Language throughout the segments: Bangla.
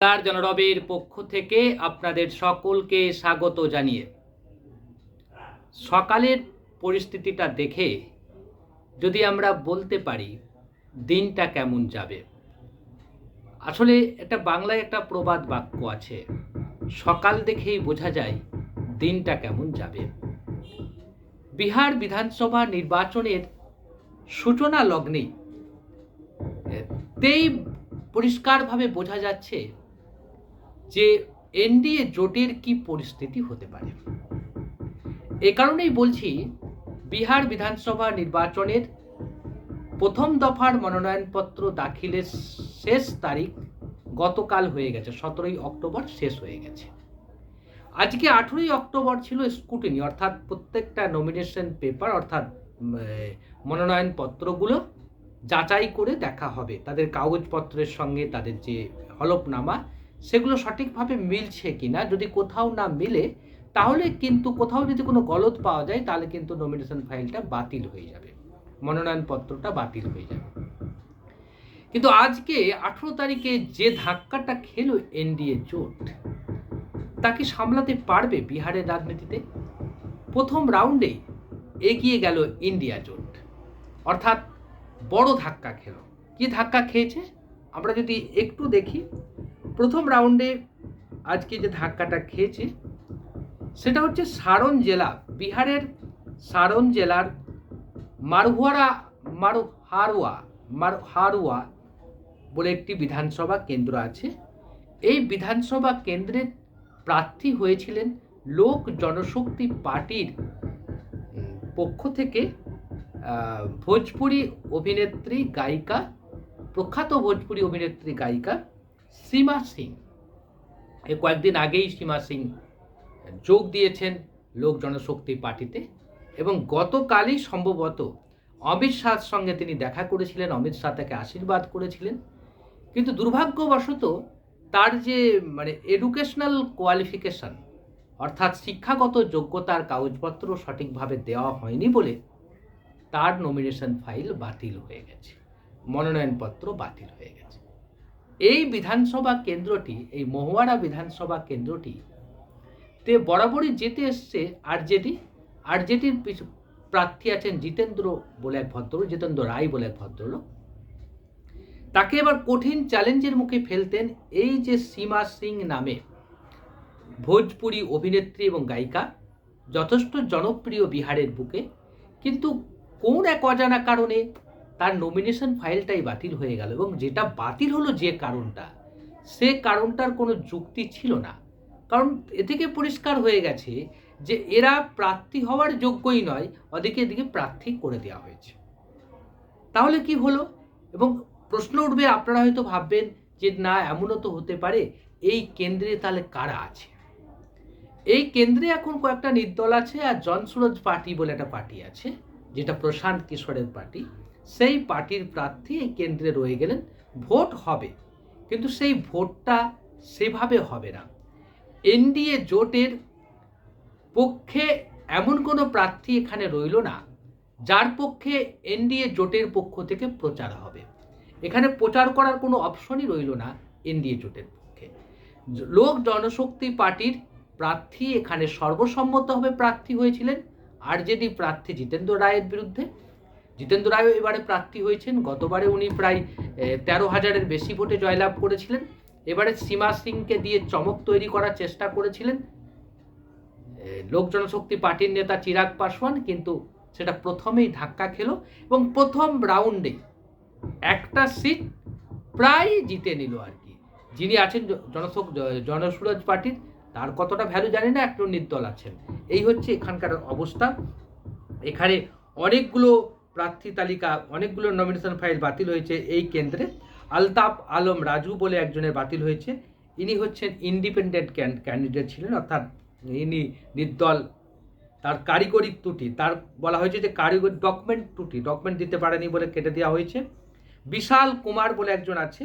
তার জনরবের পক্ষ থেকে আপনাদের সকলকে স্বাগত জানিয়ে সকালের পরিস্থিতিটা দেখে যদি আমরা বলতে পারি, দিনটা কেমন যাবে? আসলে একটা বাংলায় একটা প্রবাদ বাক্য আছে, সকাল দেখেই বোঝা যায় দিনটা কেমন যাবে। বিহার বিধানসভা নির্বাচনের সূচনা লগ্নে তেই পরিষ্কারভাবে বোঝা যাচ্ছে যে এনডিএ জোটের কি পরিস্থিতি হতে পারে। এ কারণেই বলছি, বিহার বিধানসভা নির্বাচনের প্রথম দফার মনোনয়নপত্র দাখিলের শেষ তারিখ গতকাল হয়ে গেছে, সতেরোই অক্টোবর শেষ হয়ে গেছে। আজকে আঠেরোই অক্টোবর ছিল স্কুটিনি অর্থাৎ প্রত্যেকটা নমিনেশন পেপার অর্থাৎ মনোনয়নপত্রগুলো যাচাই করে দেখা হবে। তাদের কাগজপত্রের সঙ্গে তাদের যে হলফনামা সেগুলো সঠিকভাবে মিলছে কিনা, যদি কোথাও না মিলে, তাহলে কিন্তু কোথাও যদি কোনো গলদ পাওয়া যায়, তাহলে কিন্তু নমিনেশন ফাইলটা বাতিল হয়ে যাবে। মনোনয়নপত্রটা বাতিল হয়ে যাবে। কিন্তু আজকে আঠেরো তারিখে যে ধাক্কাটা খেলো এনডিএ জোট তাকে সামলাতে পারবে বিহারের রাজনীতিতে? প্রথম রাউন্ডে এগিয়ে গেল ইন্ডিয়া জোট অর্থাৎ বড় ধাক্কা খেলো। কি ধাক্কা খেয়েছে? আমরা যদি একটু দেখি প্রথম রাউন্ডে আজকে যে ধাক্কাটা খেয়েছে, সেটা হচ্ছে সারন জেলা, বিহারের সারন জেলার মারহুয়ারা মারহারুয়া মারহারুয়া বলে একটি বিধানসভা কেন্দ্র আছে। এই বিধানসভা কেন্দ্রের প্রার্থী হয়েছিলেন লোক জনশক্তি পার্টির পক্ষ থেকে ভোজপুরি অভিনেত্রী, গায়িকা, প্রখ্যাত ভোজপুরি অভিনেত্রী, গায়িকা সীমা সিং। এই কয়েকদিন আগেই সীমা সিং যোগ দিয়েছেন লোক জনশক্তি পার্টিতে এবং গতকালই সম্ভবত অমিত শাহর সঙ্গে তিনি দেখা করেছিলেন, অমিত শাহ তাকে আশীর্বাদ করেছিলেন। কিন্তু দুর্ভাগ্যবশত তার যে মানে এডুকেশনাল কোয়ালিফিকেশন অর্থাৎ শিক্ষাগত যোগ্যতার কাগজপত্র সঠিকভাবে দেওয়া হয়নি বলে তার নমিনেশন ফাইল বাতিল হয়ে গেছে, মনোনয়নপত্র বাতিল হয়ে গেছে। এই বিধানসভা কেন্দ্রটি, এই মহুয়ারা বিধানসভা কেন্দ্রটি, তে বরাবরই যেতে এসছে আরজেডি। আরজেডির প্রার্থী আছেন জিতেন্দ্র বলে এক ভদ্রলোক, জিতেন্দ্র রায় বলে এক ভদ্রলোক। তাকে এবার কঠিন চ্যালেঞ্জের মুখে ফেলতেন এই যে সীমা সিং নামে ভোজপুরি অভিনেত্রী এবং গায়িকা, যথেষ্ট জনপ্রিয় বিহারের বুকে। কিন্তু কোন এক অজানা কারণে তার নমিনেশন ফাইলটাই বাতিল হয়ে গেল এবং যেটা বাতিল হলো যে কারণটা, সে কারণটার কোনো যুক্তি ছিল না। কারণ এ থেকে পরিষ্কার হয়ে গেছে যে এরা প্রার্থী হওয়ার যোগ্যই নয়, ওদিকে এদিকে প্রার্থী করে দেওয়া হয়েছে। তাহলে কি হলো? এবং প্রশ্ন উঠবে, আপনারা হয়তো ভাববেন যে না, এমনও তো হতে পারে, এই কেন্দ্রে তাহলে কারা আছে? এই কেন্দ্রে এখন কয়েকটা নির্দল আছে আর জনসুরজ পার্টি বলে একটা পার্টি আছে, যেটা প্রশান্ত কিশোরের পার্টি। সেই পার্টির প্রার্থী এই কেন্দ্রে রয়ে গেলেন। ভোট হবে, কিন্তু সেই ভোটটা সেভাবে হবে না। এনডিএ জোটের পক্ষে এমন কোনো প্রার্থী এখানে রইল না, যার পক্ষে এনডিএ জোটের পক্ষ থেকে প্রচার হবে। এখানে প্রচার করার কোনো অপশনই রইল না এনডিএ জোটের পক্ষে। লোক জনশক্তি পার্টির প্রার্থী এখানে সর্বসম্মতভাবে প্রার্থী হয়েছিলেন। আর আরজেডি প্রার্থী জিতেন্দ্র রায়ের বিরুদ্ধে। জিতেন্দ্র রায়ও এবারে প্রার্থী হয়েছেন। গতবারে উনি প্রায় তেরো হাজারের বেশি ভোটে জয়লাভ করেছিলেন। এবারে সীমা সিংকে দিয়ে চমক তৈরি করার চেষ্টা করেছিলেন। লোক জনশক্তি পার্টির নেতা চিরাগ পাসওয়ান কিন্তু সেটা প্রথমেই ধাক্কা খেলো এবং প্রথম রাউন্ডে একটা সিট প্রায় জিতে নিল আর কি। যিনি আছেন জনশক জনসুরজ পার্টির, তার কতটা ভ্যালু জানি না, একটু নির্দল আছেন। এই হচ্ছে এখানকার অবস্থা। এখানে অনেকগুলো প্রার্থী তালিকা, অনেকগুলো নমিনেশন ফাইল বাতিল হয়েছে এই কেন্দ্রে। আলতাফ আলম রাজু বলে একজনের বাতিল হয়েছে। ইনি হচ্ছেন ইন্ডিপেন্ডেন্ট ক্যান্ডিডেট ছিলেন, অর্থাৎ ইনি নির্দল। তার কারিগরি ত্রুটি, তার বলা হয়েছে যে কারিগরি ডকুমেন্ট ত্রুটি ডকুমেন্ট দিতে পারেনি বলে কেটে দেওয়া হয়েছে। বিশাল কুমার বলে একজন আছে,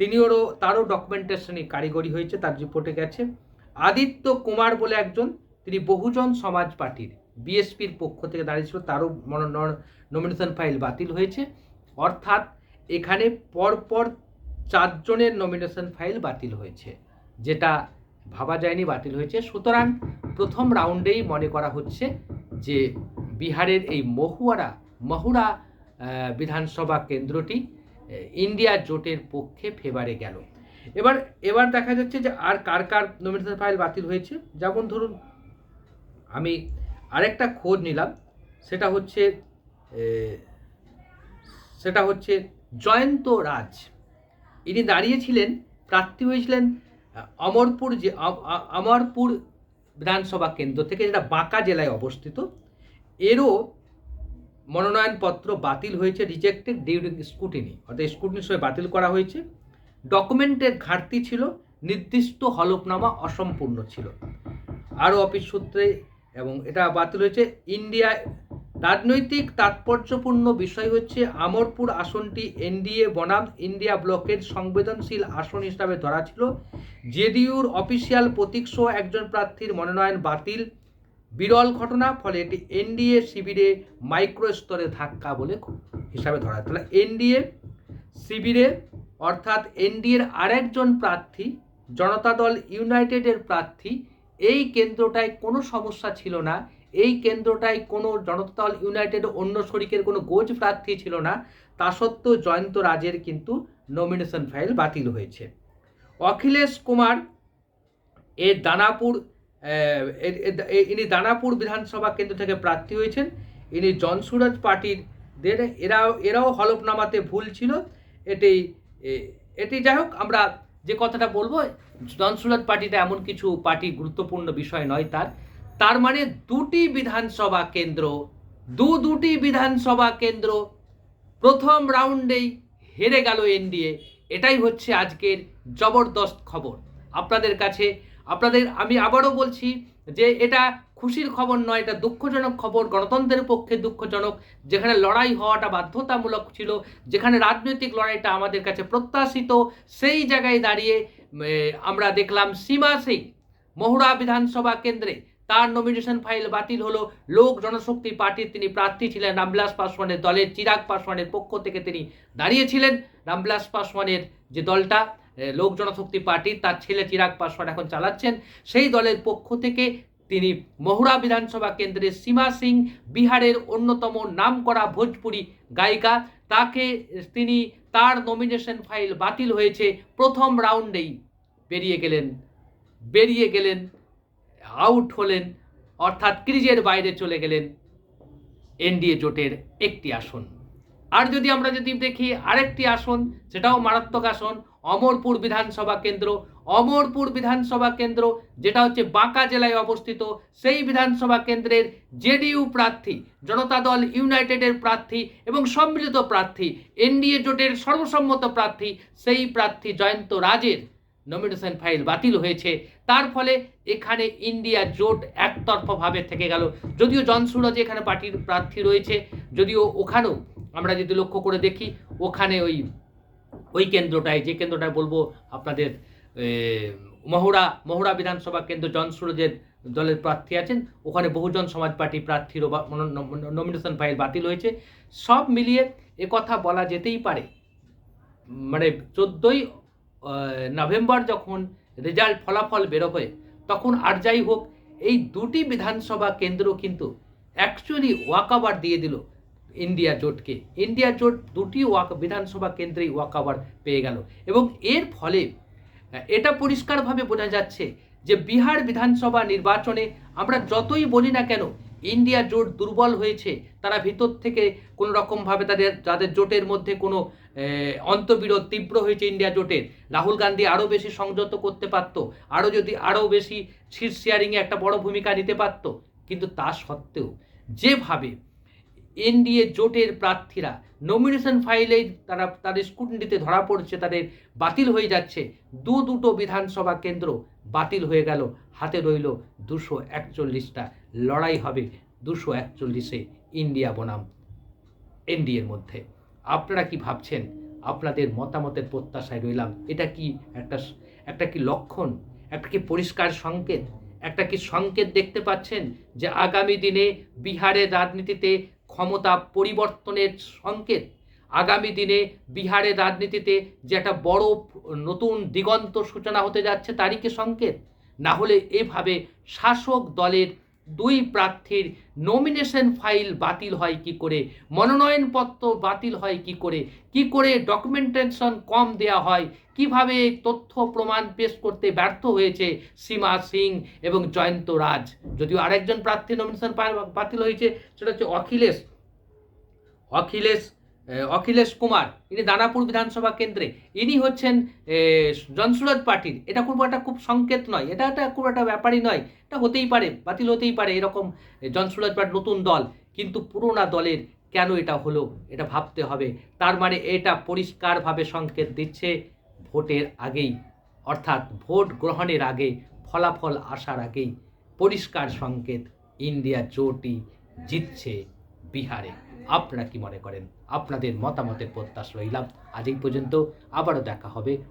তিনিওরও, তারও ডকুমেন্টেশনই কারিগরি হয়েছে, তার রিপোর্টে গেছে। আদিত্য কুমার বলে একজন, তিনি বহুজন সমাজ পার্টির। বিএসপির পক্ষ থেকে দাঁড়িয়েছিল, তারও নমিনেশন ফাইল বাতিল হয়েছে। অর্থাৎ এখানে পরপর চারজনের নমিনেশন ফাইল বাতিল হয়েছে, যেটা ভাবা যায়নি, বাতিল হয়েছে। সুতরাং প্রথম রাউন্ডেই মনে করা হচ্ছে যে বিহারের এই মহুয়ারা, মহুরা বিধানসভা কেন্দ্রটি ইন্ডিয়া জোটের পক্ষে ফেভারে গেল। এবার এবার দেখা যাচ্ছে যে আর কার কার নমিনেশন ফাইল বাতিল হয়েছে? যেমন ধরুন, আমি আরেকটা খোঁজ নিলাম, সেটা হচ্ছে সেটা হচ্ছে জয়ন্ত রাজ। ইনি দাঁড়িয়েছিলেন, প্রার্থী হয়েছিলেন, অমরপুর যে অমরপুর বিধানসভা কেন্দ্র থেকে, যেটা বাঁকা জেলায় অবস্থিত। এরও মনোনয়নপত্র বাতিল হয়েছে রিজেক্টেড ডিউরিং স্কুটিনি অর্থাৎ স্কুটিনির সময় বাতিল করা হয়েছে। ডকুমেন্টের ঘাটতি ছিল, নির্দিষ্ট হলফনামা অসম্পূর্ণ ছিল। আরও অফিস সূত্রে এবং এটা বাতিল হয়েছে ইন্ডিয়া। রাজনৈতিক তাৎপর্যপূর্ণ বিষয় হচ্ছে আমরপুর আসনটি এনডিএ বনাম, ইন্ডিয়া ব্লকের সংবেদনশীল আসন হিসাবে ধরা ছিল। জেডিইউর অফিসিয়াল প্রতীক সহ একজন প্রার্থীর মনোনয়ন বাতিল। বিরল ঘটনা, ফলে এটি এনডিএ শিবিরে মাইক্রো স্তরে ধাক্কা বলে হিসাবে ধরা। তাহলে এনডিএ শিবিরে, অর্থাৎ এনডিএর আরেকজন প্রার্থী, জনতা দল ইউনাইটেডের প্রার্থী এই কেন্দ্রটায় কোনো সমস্যা ছিল না। এই কেন্দ্রটায় কোনো জনতা দল ইউনাইটেড অন্য শরিকের কোনো গোজ প্রার্থী ছিল না। তা সত্ত্বেও জয়ন্ত রাজের কিন্তু নমিনেশন ফাইল বাতিল হয়েছে। অখিলেশ কুমার এ দানাপুর ইনি দানাপুর বিধানসভা কেন্দ্র থেকে প্রার্থী হয়েছেন। ইনি জনসুরাজ পার্টির এরাও এরাও হলফনামাতে ভুল ছিল। এটি এটি যাই হোক, আমরা যে কথাটা বলব জনসুরাজ পার্টিটা এমন কিছু পার্টি গুরুত্বপূর্ণ বিষয় নয় তার। তার মানে দুটি বিধানসভা কেন্দ্র, দু দুটি বিধানসভা কেন্দ্র প্রথম রাউন্ডেই হেরে গেল এনডিএ এটাই হচ্ছে আজকের জবরদস্ত খবর। আপনাদের কাছে, আপনাদের, আমি আবারও বলছি যে এটা খুশির খবর নয়, এটা দুঃখজনক খবর। গণতন্ত্রের পক্ষে দুঃখজনক। যেখানে লড়াই হওয়াটা বাধ্যতামূলক ছিল, যেখানে রাজনৈতিক লড়াইটা আমাদের কাছে প্রত্যাশিত, সেই জায়গায় দাঁড়িয়ে আমরা দেখলাম সীমা সিং, মহুরা বিধানসভা কেন্দ্রে তার নমিনেশন ফাইল বাতিল হলো। লোক জনশক্তি পার্টির তিনি প্রার্থী ছিলেন, রামবিলাস পাসওয়ানের দলের, চিরাগ পাসওয়ানের পক্ষ থেকে তিনি দাঁড়িয়েছিলেন। রামবিলাস পাসওয়ানের যে দলটা লোক জনশক্তি পার্টি তার ছেলে চিরাগ পাসওয়ান এখন চালাচ্ছেন। সেই দলের পক্ষ থেকে তিনি মহুরা বিধানসভা কেন্দ্রের সীমা সিং বিহারের অন্যতম নামকরা ভোজপুরি গায়িকা। তাকে তিনি তার নমিনেশন ফাইল বাতিল হয়েছে প্রথম রাউন্ডেই বেরিয়ে গেলেন বেরিয়ে গেলেন আউট হলেন, অর্থাৎ ক্রিজের বাইরে চলে গেলেন এনডিএ জোটের একটি আসন। আর যদি আমরা যদি দেখি আরেকটি আসন, সেটাও মারাত্মক আসন, অমরপুর বিধানসভা কেন্দ্র অমরপুর বিধানসভা কেন্দ্র, যেটা হচ্ছে বাঁকা জেলায় অবস্থিত, সেই বিধানসভা কেন্দ্রের জেডিইউ প্রার্থী, জনতা দল ইউনাইটেডের প্রার্থী এবং সম্মিলিত প্রার্থী, এনডিএ জোটের সর্বসম্মত প্রার্থী, সেই প্রার্থী জয়ন্ত রাজের নমিনেশন ফাইল বাতিল হয়েছে। তার ফলে এখানে ইন্ডিয়া জোট একতরফাভাবে থেকে গেল। যদিও জনসুরজ এখানে পার্টির প্রার্থী রয়েছে, যদিও ওখানেও আমরা যদি লক্ষ্য করে দেখি, ওখানে ওই ওই কেন্দ্রটায়, যে কেন্দ্রটায় বলব আপনাদের এ, মহুরা মহুরা বিধানসভা কেন্দ্র জনসুরজের দলের প্রার্থী আছেন। ওখানে বহুজন সমাজ পার্টি মনো- নমিনেশন ফাইল বাতিল হয়েছে। সব মিলিয়ে কথা বলা যেতেই পারে। মানে চোদ্দোই নভেম্বর যখন রেজাল্ট ফলাফল বেরোবে তখন আর যাই হোক এই দুটি বিধানসভা কেন্দ্র কিন্তু অ্যাকচুয়ালি ওয়াকাবার দিয়ে দিল ইন্ডিয়া জোটকে। ইন্ডিয়া জোট দুটি ওয়াক বিধানসভা কেন্দ্রেই ওয়াকাবার পেয়ে গেল। এবং এর ফলে এটা পরিষ্কারভাবে বোঝা যাচ্ছে যে বিহার বিধানসভা নির্বাচনে আমরা যতই বলি না কেন, ইন্ডিয়া জোট দুর্বল হয়েছে, তারা ভিতর থেকে কোনো রকমভাবে তাদের যাদের জোটের মধ্যে কোনো অন্তবিরোধ তীব্র হয়েছে ইন্ডিয়া জোটের। রাহুল গান্ধী আরও বেশি সংযত করতে পারতো, আরও যদি আরও বেশি সিট শেয়ারিংয়ে একটা বড় ভূমিকা নিতে পারতো, কিন্তু তা সত্ত্বেও যেভাবে এনডিএ জোটের প্রার্থীরা। নমিনেশন ফাইলেই তারা, তাদের স্কুটনিতে ধরা পড়ছে, তাদের বাতিল হয়ে যাচ্ছে। দু দুটো বিধানসভা কেন্দ্র বাতিল হয়ে গেল, হাতে রইল দুশো একচল্লিশটা। লড়াই হবে দুশো একচল্লিশে ইন্ডিয়া বনাম এনডিএর মধ্যে। আপনারা কি ভাবছেন? আপনাদের মতামতের প্রত্যাশায় রইলাম। এটা কি একটা একটা কি লক্ষণ? একটা কি পরিষ্কার সংকেত? একটা কি সংকেত দেখতে পাচ্ছেন যে আগামী দিনে বিহারের রাজনীতিতে ক্ষমতা পরিবর্তনের সংকেত। আগামী দিনে বিহারের রাজনীতিতে যে একটা বড় নতুন দিগন্ত সূচনা হতে যাচ্ছে তারই কি সংকেত? না হলে এভাবে শাসক দলের দুই প্রার্থীর নমিনেশন ফাইল বাতিল হয় কি করে? মনোনয়নপত্র বাতিল হয় কি করে? কি করে ডকুমেন্টেশন কম দেয়া হয়? কীভাবে তথ্য প্রমাণ পেশ করতে ব্যর্থ হয়েছে সীমা সিং এবং জয়ন্ত রাজ? যদিও আরেকজন প্রার্থী নমিনেশন বাতিল হয়েছে, সেটা হচ্ছে অখিলেশ। অখিলেশ অখিলেশ কুমার ইনি দানাপুর বিধানসভা কেন্দ্রে। ইনি হচ্ছেন আহ, জনসুরজ পার্টির এটা খুব একটা খুব সংকেত নয়। এটা একটা খুব একটা ব্যাপারই নয়। এটা হতেই পারে বাতিল হতেই পারে এরকম জনসুরজ পার্টি নতুন দল। কিন্তু পুরোনা দলের কেন এটা হলো এটা ভাবতে হবে। তার মানে এটা পরিষ্কারভাবে সংকেত দিচ্ছে ভোটের আগেই। অর্থাৎ ভোট গ্রহণের আগে ফলাফল আসার আগেই। পরিষ্কার সংকেত ইন্ডিয়া জোটই জিতছে বিহারে। আপনারা কি মনে করেন? আপনাদের মতামতের প্রত্যাশ রইলাম। আজ এই পর্যন্ত। আবারও দেখা হবে